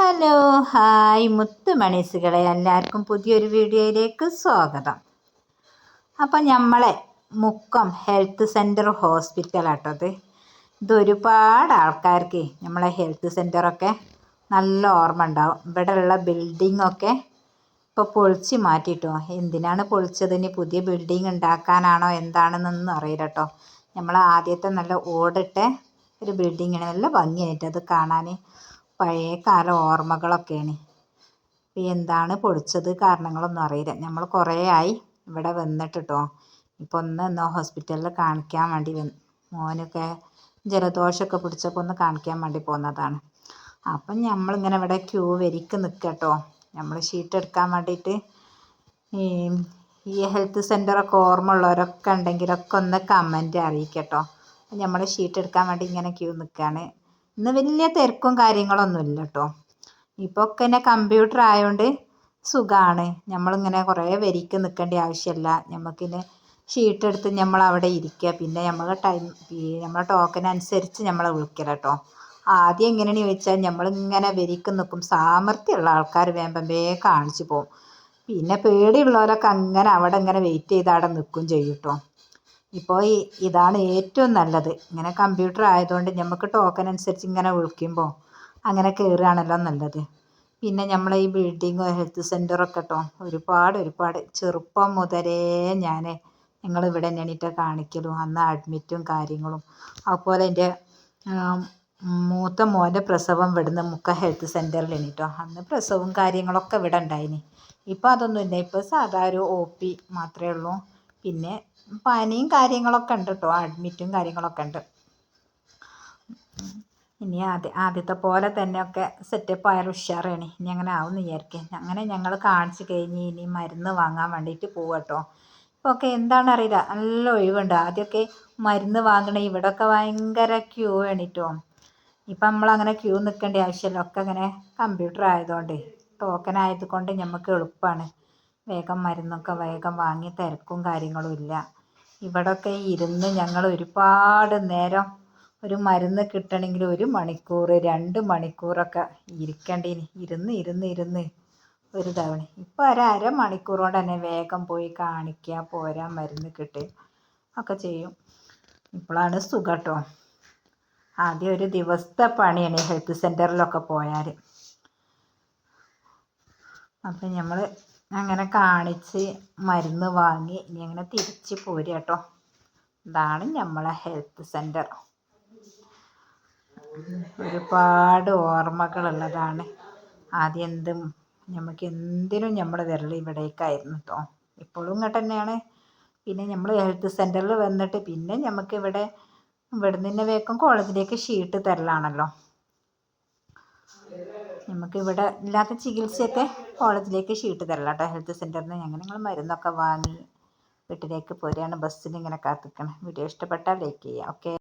Hello hi മുത്ത് മണീസുകളെ എല്ലാവർക്കും പുതിയൊരു വീഡിയോയിലേക്ക് സ്വാഗതം. അപ്പം നമ്മളെ മുക്കം ഹെൽത്ത് സെന്റർ ഹോസ്പിറ്റൽ ഇത്. ഒരുപാട് ആൾക്കാർക്ക് നമ്മളെ ഹെൽത്ത് സെന്ററൊക്കെ നല്ല ഓർമ്മ ഉണ്ടാവും. ഇവിടെ ഉള്ള ബിൽഡിങ്ങൊക്കെ ഇപ്പോൾ പൊളിച്ച് മാറ്റിയിട്ടോ. എന്തിനാണ് പൊളിച്ചത്? ഇനി പുതിയ ബിൽഡിങ് ഉണ്ടാക്കാനാണോ? എന്താണെന്നൊന്നും അറിയില്ല കേട്ടോ. നമ്മൾ ആദ്യത്തെ നല്ല ഓടിട്ട ഒരു ബിൽഡിങ്ങാണ്. നല്ല ഭംഗിയായിട്ട് അത് കാണാൻ പഴയ കാല ഓർമ്മകളൊക്കെയാണ്. എന്താണ് പൊളിച്ചത് കാരണങ്ങളൊന്നും അറിയില്ല. നമ്മൾ കുറേ ആയി ഇവിടെ വന്നിട്ട് കേട്ടോ ഇപ്പോൾ ഒന്ന് ഒന്ന് ഹോസ്പിറ്റലിൽ കാണിക്കാൻ വേണ്ടി വന്ന്. മോനൊക്കെ ജലദോഷമൊക്കെ പിടിച്ചപ്പോൾ ഒന്ന് കാണിക്കാൻ വേണ്ടി പോന്നതാണ്. അപ്പം നമ്മളിങ്ങനെ ഇവിടെ ക്യൂ വരിക്ക് നിൽക്കട്ടോ നമ്മൾ ഷീറ്റ് എടുക്കാൻ വേണ്ടിയിട്ട് ഈ ഈ ഹെൽത്ത് സെന്ററൊക്കെ ഓർമ്മ ഉള്ളവരൊക്കെ ഉണ്ടെങ്കിലൊക്കെ ഒന്ന് കമന്റ് അറിയിക്കട്ടോ. നമ്മൾ ഷീറ്റ് എടുക്കാൻ വേണ്ടി ഇങ്ങനെ ക്യൂ നിൽക്കുകയാണ് ഇന്ന് വലിയ തിരക്കും കാര്യങ്ങളൊന്നും ഇല്ല കേട്ടോ ഇപ്പോൾ ഒക്കെ തന്നെ കമ്പ്യൂട്ടർ ആയതുകൊണ്ട് സുഖമാണ് നമ്മളിങ്ങനെ കുറേ വരിക്ക് നിൽക്കേണ്ട ആവശ്യമില്ല നമുക്കിന് ഷീറ്റ് എടുത്ത് നമ്മൾ അവിടെ ഇരിക്കുക പിന്നെ നമ്മൾ ടൈം നമ്മളെ ടോക്കൺ അനുസരിച്ച് നമ്മളെ വിളിക്കുക കേട്ടോ ആദ്യം എങ്ങനെയാണെന്ന് ചോദിച്ചാൽ നമ്മളിങ്ങനെ വരിക്ക് നിൽക്കും സാമർഥ്യമുള്ള ആൾക്കാർ വേമ്പം വേഗം കാണിച്ചു പോകും പിന്നെ പേടിയുള്ളവരൊക്കെ അങ്ങനെ അവിടെ ഇങ്ങനെ വെയിറ്റ് ചെയ്ത് അവിടെ നിൽക്കും ചെയ്യും കേട്ടോ ഇപ്പോൾ ഇതാണ് ഏറ്റവും നല്ലത്. ഇങ്ങനെ കമ്പ്യൂട്ടർ ആയതുകൊണ്ട് നമുക്ക് ടോക്കൺ അനുസരിച്ച് ഇങ്ങനെ വിളിക്കുമ്പോൾ അങ്ങനെ കയറുകയാണല്ലോ നല്ലത്. പിന്നെ നമ്മളെ ഈ ബിൽഡിങ്ങോ ഹെൽത്ത് സെന്ററൊക്കെ കേട്ടോ ഒരുപാട് ഒരുപാട് ചെറുപ്പം മുതലേ ഞാൻ നിങ്ങൾ ഇവിടെ തന്നെയാണ് കാണിക്കലും. അന്ന് അഡ്മിറ്റും കാര്യങ്ങളും. അതുപോലെ എന്റെ മൂത്ത മോന്റെ പ്രസവം ഇവിടുന്ന് മുക്ക ഹെൽത്ത് സെന്ററിൽ കേട്ടോ അന്ന് പ്രസവവും കാര്യങ്ങളൊക്കെ ഇവിടെ ഉണ്ടായിനി. ഇപ്പോൾ അതൊന്നുമില്ല. ഇപ്പോൾ സാധാ ഒരു ഒ പി മാത്രമേ ഉള്ളൂ. പിന്നെ പനിയും കാര്യങ്ങളൊക്കെ ഉണ്ട് കേട്ടോ അഡ്മിറ്റും കാര്യങ്ങളൊക്കെ ഉണ്ട്. ഇനി ആദ്യ ആദ്യത്തെ പോലെ തന്നെ ഒക്കെ സെറ്റപ്പ് ആയാലും ഉഷാറാണ്. ഇനി അങ്ങനെ ആവുമെന്ന് വിചാരിക്കുക അങ്ങനെ ഞങ്ങൾ കാണിച്ചു കഴിഞ്ഞ് ഇനി മരുന്ന് വാങ്ങാൻ വേണ്ടിയിട്ട് പോവുക കേട്ടോ ഇപ്പോൾ ഒക്കെ എന്താണെന്ന് അറിയില്ല. നല്ല ഒഴിവുണ്ട്. ആദ്യമൊക്കെ മരുന്ന് വാങ്ങണേ ഇവിടെയൊക്കെ ഭയങ്കര ക്യൂ ആണ് കേട്ടോ ഇപ്പം നമ്മളങ്ങനെ ക്യൂ നിൽക്കേണ്ട ആവശ്യമില്ല. ഒക്കെ അങ്ങനെ കമ്പ്യൂട്ടർ ആയതുകൊണ്ട് ടോക്കൺ ആയതുകൊണ്ട് നമുക്ക് എളുപ്പമാണ് വേഗം മരുന്നൊക്കെ വേഗം വാങ്ങി തിരക്കും കാര്യങ്ങളും ഇല്ല. ഇവിടെയൊക്കെ ഇരുന്ന് ഞങ്ങൾ ഒരുപാട് നേരം ഒരു മരുന്ന് കിട്ടണമെങ്കിൽ ഒരു മണിക്കൂർ രണ്ട് മണിക്കൂറൊക്കെ ഇരിക്കേണ്ടീനി. ഇരുന്ന് ഇരുന്ന് ഇരുന്ന് ഒരു തവണ. ഇപ്പോൾ ഒരു അരമണിക്കൂർ കൊണ്ട് തന്നെ വേഗം പോയി കാണിക്കുക പോരാ മരുന്ന് കിട്ടുക ഒക്കെ ചെയ്യും. ഇപ്പോഴാണ് സുഖം കേട്ടോ ആദ്യം ഒരു ദിവസത്തെ പണിയാണ് ഹെൽത്ത് സെന്ററിലൊക്കെ പോയാൽ അപ്പം നമ്മൾ അങ്ങനെ കാണിച്ച് മരുന്ന് വാങ്ങി. ഇനി അങ്ങനെ തിരിച്ച് പോരുക കേട്ടോ. ഇതാണ് നമ്മളെ ഹെൽത്ത് സെന്റർ ഒരുപാട് ഓർമ്മകളുള്ളതാണ്. ആദ്യം എന്തും നമുക്ക് എന്തിനും നമ്മൾ വിരൽ ഇവിടേക്കായിരുന്നു കേട്ടോ ഇപ്പോഴും ഇങ്ങോട്ട് തന്നെയാണ്. പിന്നെ നമ്മൾ ഹെൽത്ത് സെന്ററിൽ വന്നിട്ട് പിന്നെ നമുക്ക് ഇവിടെ ഇവിടുന്ന് തന്നെ വേഗം കോളേജിലേക്ക് ഷീട്ട് തരലാണല്ലോ. നമുക്ക് ഇവിടെ ഇല്ലാത്ത ചികിത്സയൊക്കെ കോളേജിലേക്ക് ഷീട്ട് തരാം കേട്ടോ ഹെൽത്ത് സെന്ററിൽ നിന്ന് ഞങ്ങൾ ഞങ്ങൾ മരുന്നൊക്കെ വാങ്ങി വീട്ടിലേക്ക് പോരുകയാണ് ബസ്സിന് ഇങ്ങനെ കാത്തിക്കണം. വീഡിയോ ഇഷ്ടപ്പെട്ടാൽ ലൈക്ക് ചെയ്യുക ഓക്കെ.